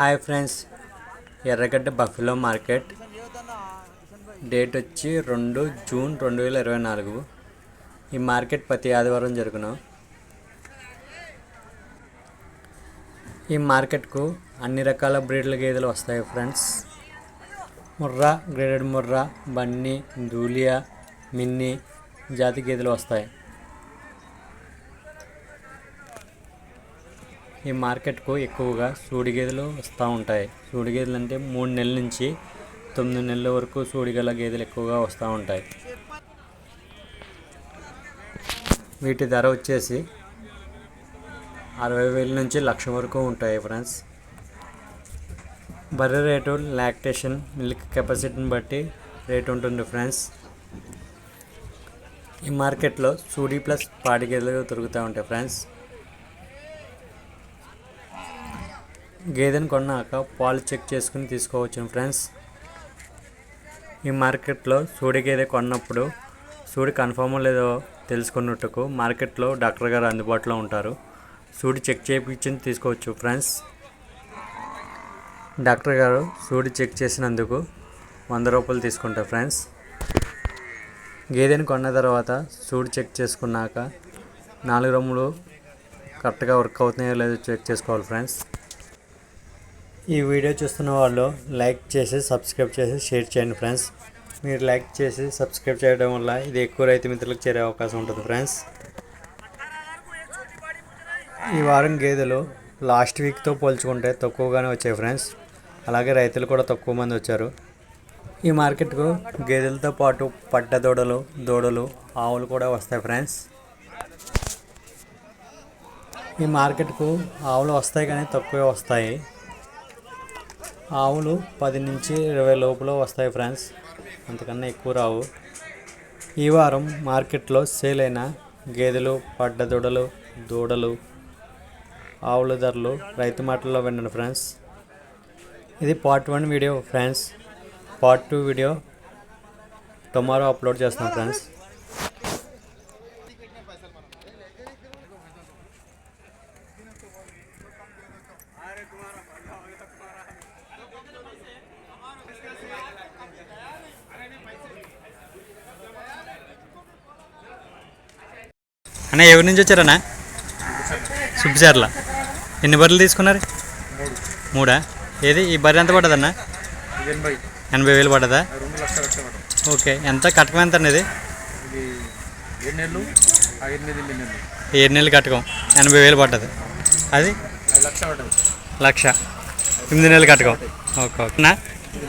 Hi friends Erragadda buffalo market. Date వచ్చి రెండు June రెండు వేల ఇరవై నాలుగు. ఈ మార్కెట్ ప్రతి ఆదివారం జరుగును. ఈ మార్కెట్కు అన్ని రకాల బ్రీడ్ల గేదెలు వస్తాయి ఫ్రెండ్స్. ముర్రా గ్రేడెడ్ ముర్రా బన్నీ దూలియా మిన్ని జాతి గేదెలు వస్తాయి. ఈ మార్కెట్కు ఎక్కువగా సూడి గేదెలు వస్తూ ఉంటాయి. సూడి గేదెలు అంటే మూడు నెలల నుంచి తొమ్మిది నెలల వరకు సూడిగల గేదెలు ఎక్కువగా వస్తూ ఉంటాయి. వీటి ధర వచ్చేసి అరవై వేల నుంచి లక్ష వరకు ఉంటాయి ఫ్రెండ్స్. బర్రె రేటు లాక్టేషన్ మిల్క్ కెపాసిటీని బట్టి రేట్ ఉంటుంది ఫ్రెండ్స్. ఈ మార్కెట్లో సూడి ప్లస్ పాడి గేదెలు దొరుకుతూ ఉంటాయి ఫ్రెండ్స్. గేదెను కొన్నాక పాలు చెక్ చేసుకుని తీసుకోవచ్చు ఫ్రెండ్స్. ఈ మార్కెట్లో సూడి గేదె కొన్నప్పుడు సూడి కన్ఫర్మ్ లేదో తెలుసుకున్నట్టుకు మార్కెట్లో డాక్టర్ గారు అందుబాటులో ఉంటారు. సూడి చెక్ చేయించి తీసుకోవచ్చు ఫ్రెండ్స్. డాక్టర్ గారు సూడి చెక్ చేసినందుకు వంద రూపాయలు తీసుకుంటారు ఫ్రెండ్స్. గేదెని కొన్న తర్వాత సూడి చెక్ చేసుకున్నాక నాలుగు రమ్ములు కరెక్ట్గా వర్క్ అవుతున్నాయో లేదో చెక్ చేసుకోవాలి ఫ్రెండ్స్. ఈ వీడియో చూస్తున్న వాళ్ళు లైక్ చేసి సబ్స్క్రైబ్ చేసి షేర్ చేయండి ఫ్రెండ్స్. మీరు లైక్ చేసి సబ్స్క్రైబ్ చేయడం వల్ల ఇది ఎక్కువ రైతు మిత్రులకు చేరే అవకాశం ఉంటుంది ఫ్రెండ్స్. ఈ వారం గేదెలు లాస్ట్ వీక్తో పోల్చుకుంటే తక్కువగానే వచ్చాయి ఫ్రెండ్స్. అలాగే రైతులు కూడా తక్కువ మంది వచ్చారు. ఈ మార్కెట్కు గేదెలతో పాటు పట్ట దూడలు దూడలు ఆవులు కూడా వస్తాయి ఫ్రెండ్స్. ఈ మార్కెట్కు ఆవులు వస్తాయి కానీ తక్కువే వస్తాయి. ఆవులు పది నుంచి ఇరవై లోపల వస్తాయి ఫ్రెండ్స్. అంతకన్నా ఎక్కువ రావు. ఈ వారం మార్కెట్లో సేల్ అయిన గేదెలు పడ్డ దూడలు దూడలు ఆవుల ధరలు రైతు మాటల్లో వినండి ఫ్రెండ్స్. ఇది part one video friends. Part two video tomorrow upload చేస్తున్నాం ఫ్రెండ్స్. అన్న ఎవరి నుంచి వచ్చారన్నా? సుబ్బిచార్ల? ఎన్ని బర్రెలు తీసుకున్నారు? మూడా? ఏది? ఈ బర్రె ఎంత పడ్డదన్న? ఎనభై. వేలు పడ్డదా? ఓకే ఎంత? కట్టకం ఎంత అనేది ఇది ఏడు నెలలు కట్టకం. ఎనభై వేలు పడ్డది. అది? లక్ష. ఎనిమిది నెలలు కట్టకం. Okay okay. నా ఇది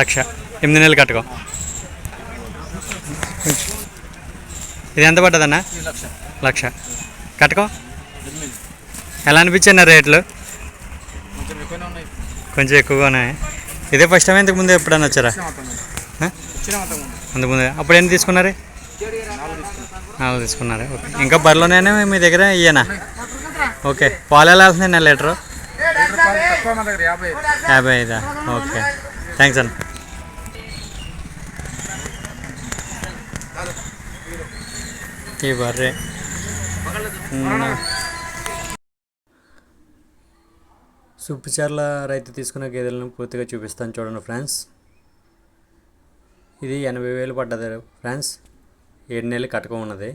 లక్ష. ఎనిమిది నెలలు కట్టకం. ఇది ఎంత పడ్డదన్న? లక్ష. కట్టకం. ఎలా అనిపించాయి రేట్లు? కొంచెం ఎక్కువగా ఉన్నాయి. ఇదే ఫస్ట్ టైం ఇంతకు ముందు ఎప్పుడన్నా వచ్చారా? వచ్చిన మొత్తం ముందు ఆ? వచ్చిన మొత్తం ముందు అంతకు ముందు. అప్పుడు ఎన్ని తీసుకున్నారు? నాలుగు తీసుకున్నాం నాలుగు తీసుకున్నారు. ఓకే. ఇంకా బరిలోనే మీ దగ్గర ఇయ్యనా? ఓకే. పాలు ఎలా వెళ్తున్నాయి నెల లీటరు? యాభై ఐదా? ఓకే. థ్యాంక్స్ అన్న. ఈ బర్రె. సుబ్బిచర్ల రైతు తీసుకున్న గేదెలను పూర్తిగా చూపిస్తాను చూడండి ఫ్రెండ్స్. ఇది ఎనభై వేలు పడ్డది ఫ్రెండ్స్. ఏడు నెలలు కట్టకం ఉన్నది.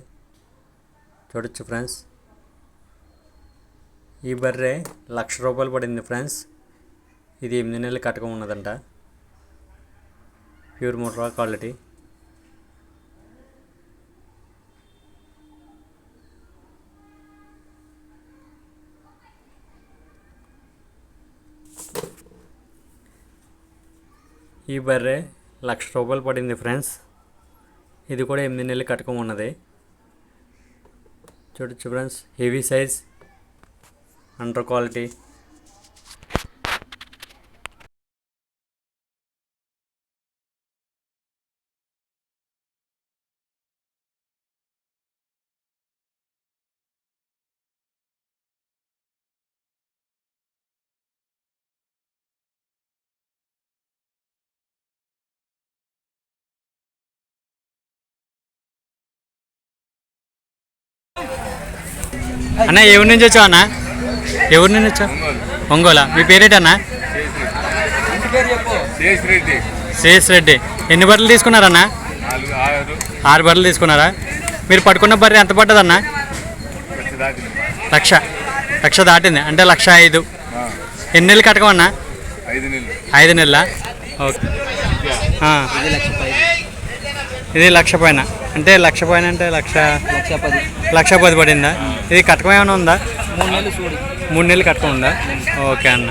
చూడొచ్చు ఫ్రెండ్స్. ఈ బర్రె లక్ష రూపాయలు పడింది ఫ్రెండ్స్. ఇది ఎనిమిది నెలలు కట్టకం ఉన్నదంట. ప్యూర్ మోటరా క్వాలిటీ. ఈ బర్రె లక్ష రూపాయలు పడింది ఫ్రెండ్స్. ఇది కూడా ఎనిమిది నెలలు కట్టకం ఉన్నది. చూడొచ్చు friends heavy size under quality. అన్న ఎవరి నుంచి వచ్చావు అన్న? ఎవరి నుంచి వచ్చావు? ఒంగోలా. మీ పేరేటన్నా? శేష్ రెడ్డి శ్రేయస్ రెడ్డి ఎన్ని బర్రెలు తీసుకున్నారన్నా? ఆరు. బర్రెలు తీసుకున్నారా? మీరు పట్టుకున్న బర్రె ఎంత పడ్డదన్నా? లక్ష లక్ష. దాటింది. అంటే లక్ష ఐదు. ఎన్ని నెలలు కట్టకమన్నా ఐదు నెలలు. ఓకే. ఆ. ఇది లక్ష పైన. అంటే లక్ష పైన అంటే లక్ష లక్ష పది లక్ష పది పడిందా? ఇది కట్టకం ఏమైనా ఉందా? మూడు నెలలు చూడు మూడు నెలలు కట్టకం ఉందా? ఓకే అన్న.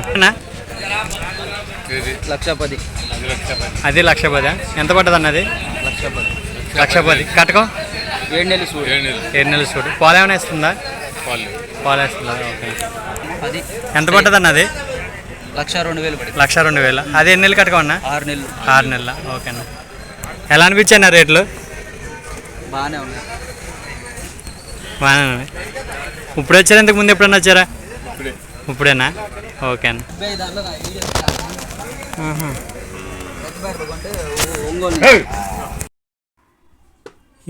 లక్ష పది అది లక్ష పది అది లక్ష పదా ఎంత పడ్డది అన్నది లక్ష పది లక్ష పది కట్టకం ఏడు నెలలు చూడు ఏడు నెలలు. చూడు పాలు ఏమైనా ఇస్తుందా పాలు వేస్తుందా? ఓకే. అది. ఎంత పడ్డది అన్నది లక్ష రెండు వేలు పడి లక్ష రెండు వేల. అది ఎన్ని నెలలు కట్టకం అన్న? ఆరు నెలలు. ఆరు నెలల? ఓకే అన్న. ఎలా అనిపించాయి రేట్లు? బాగానే ఉన్నాయి. బాగానే ఉన్నాయి. ఇప్పుడు వచ్చారా? ఇంతకు ముందు ఎప్పుడన్నా వచ్చారా? ఇప్పుడే. ఇప్పుడేనా? ఓకే అన్న.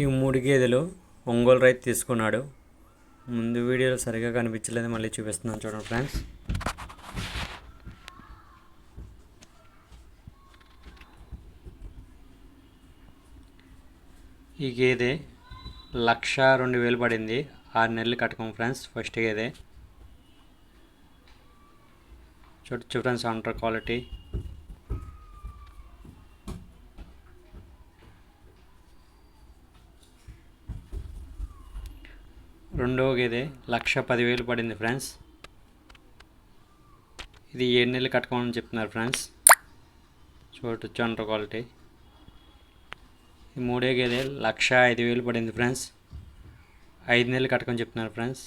ఈ మూడు గేదెలు ఒంగోలు రైతు తీసుకున్నాడు. ముందు వీడియోలో సరిగా కనిపించలేదు మళ్ళీ చూపిస్తున్నాను చూడండి ఫ్రెండ్స్. ఈ గేదె లక్ష రెండు వేలు పడింది. ఆరు నెలలు కట్టుకోం ఫ్రెండ్స్ ఫస్ట్ గేదె చూడొచ్చు ఫ్రెండ్స్ అంటర్ క్వాలిటీ రెండో గేదె లక్ష పదివేలు పడింది ఫ్రెండ్స్. ఇది ఏడు నెలలు కట్టుకోమని చెప్తున్నారు ఫ్రెండ్స్. చూడొచ్చు అంటర్ క్వాలిటీ ఈ మూడే గేదె లక్ష ఐదు వేలు పడింది ఫ్రెండ్స్. ఐదు నెలలు కట్టుకొని చెప్తున్నారు ఫ్రెండ్స్.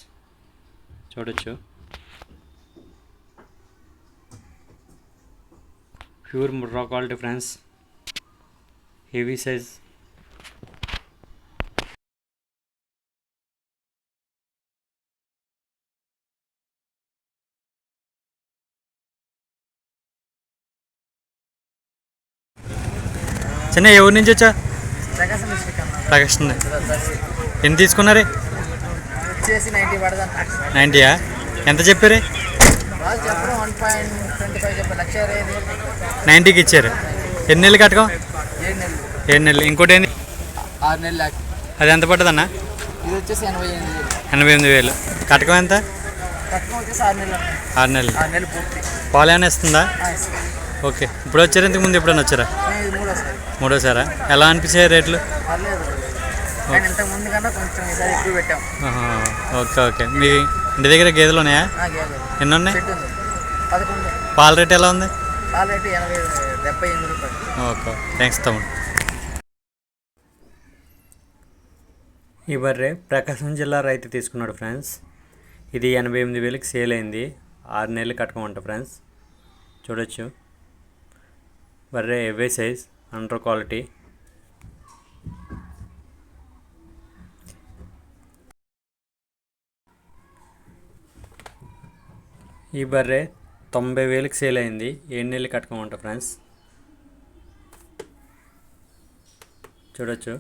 చూడొచ్చు. Pure Murrah quality friends. Heavy size. చిన్న ఎవరి నుంచి వచ్చా? ప్రకాశం ఎన్ని తీసుకున్నారే? నైంటీయా ఎంత చెప్పారు? నైంటీకి ఇచ్చారు. ఎన్ని నెలలు కట్టకం? ఏడు నెలలు. ఇంకోటి ఏంది? ఆరు నెలలు. అది ఎంత ఇది వచ్చేసి ఎనభై ఎనిమిది వేలు. ఎనభై ఎనిమిది వేలు. కట్టకం ఎంత? ఆరు నెలలు. ఆరు పాలు ఏమైనా ఇస్తుందా. ఓకే. ఇప్పుడు వచ్చారు ఇంతకు ముందు ఎప్పుడైనా వచ్చారా? మూడోసారి. ఎలా అనిపించాయి రేట్లు? కానీ ఇంతకు ముందు కన్నా కొంచెం ఈసారి ఎక్కువ పెట్టాం. ఆహా, ఓకే ఓకే. మీ ఇంటి దగ్గర గేదెలు ఉన్నాయా. ఎన్ని ఉన్నాయి? పదకొండు. పాల రేట్ ఎలా ఉంది? పాలు రేటు ఎనభై డెబ్బై ఎనిమిది రూపాయలు. ఓకే థ్యాంక్స్ తమ్ముడు. ఈ బర్రె ప్రకాశం జిల్లా రైతు తీసుకున్నాడు ఫ్రెండ్స్. ఇది ఎనభై ఎనిమిది వేలకి సేల్ అయింది. ఆరు నెలలు కట్టుకోమంట ఫ్రెండ్స్. చూడొచ్చు. బర్రె ఎవే సైజ్ అండర్ క్వాలిటీ. ఈ బర్రె తొంభై వేలకు సేల్ అయింది. ఏడు నెలలు కట్టుకోమంట ఫ్రెండ్స్. చూడొచ్చు.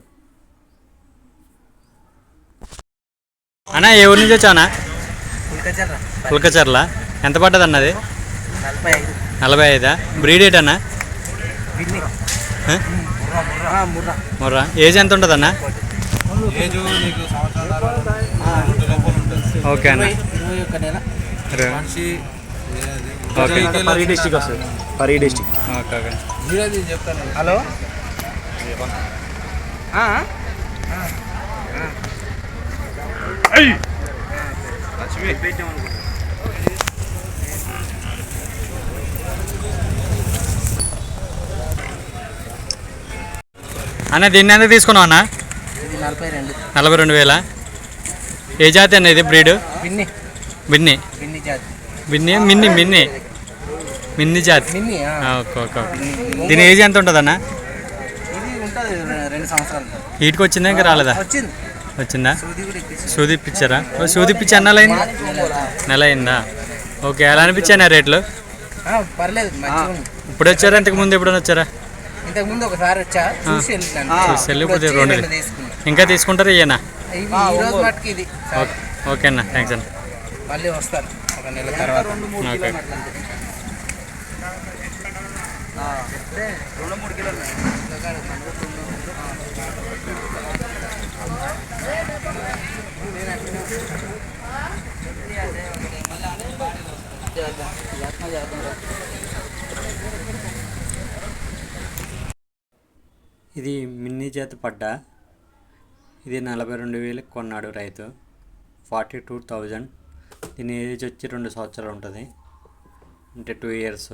అన్నా ఏ ఊరి నుంచి వచ్చానా కుల్కచర్ల ఎంత పడ్డది అన్నది నలభై ఐదు. బ్రీడ్ ఏట్ అన్న బిన్ని ఆ? ముర్రా. ఏజ్ ఎంత ఉంటుంది అన్న? ఏజు నీకు సంవత్సరాలు ఓకే అన్న. డిస్టిక్ వస్తుంది. పరీ డిస్టిక్ హలో? అన్న దీన్ని ఎంత తీసుకున్నావు అన్న? ఇది నలభై రెండు. నలభై రెండు వేల? ఏ జాతి అన్న ఇది బ్రీడ్? బిన్ని బిన్ని బిన్ని జాతి బిన్ని మిన్ని మిన్ని మిన్ని జాతి ఓకే ఓకే. దీని ఏజ్ ఎంత ఉంటుంది అన్న రెండు సంవత్సరాలు. వీటికి వచ్చిందా ఇంకా రాలేదా? వచ్చింది. వచ్చిందా? సూది కూడా ఎక్కించింది సూది ఇప్పించారా? ఓ, సూది ఇప్పించి అన్నాలైంది నెల అయిందా? ఓకే ఎలా అనిపించాను రేట్లు? పర్లేదు ఇప్పుడు వచ్చారా? ఇంతకు ముందు ఎప్పుడైనా వచ్చారా? ఇంతకు ముందు ఒకసారి వచ్చా. చూసి రెండు. ఇంకా తీసుకుంటారా ఇయ్యనా? అన్న. థ్యాంక్స్ అన్న. మళ్ళీ వస్తారు. ఒక నెల తర్వాత. రెండు మూడు కిలోలు. ఇది మిన్నీ చేతి పడ్డ. ఇది నలభై రెండు వేలకు కొన్నాడు రైతు. Forty two thousand. దీని ఏజ్ వచ్చి రెండు సంవత్సరాలు ఉంటుంది. అంటే టూ ఇయర్స్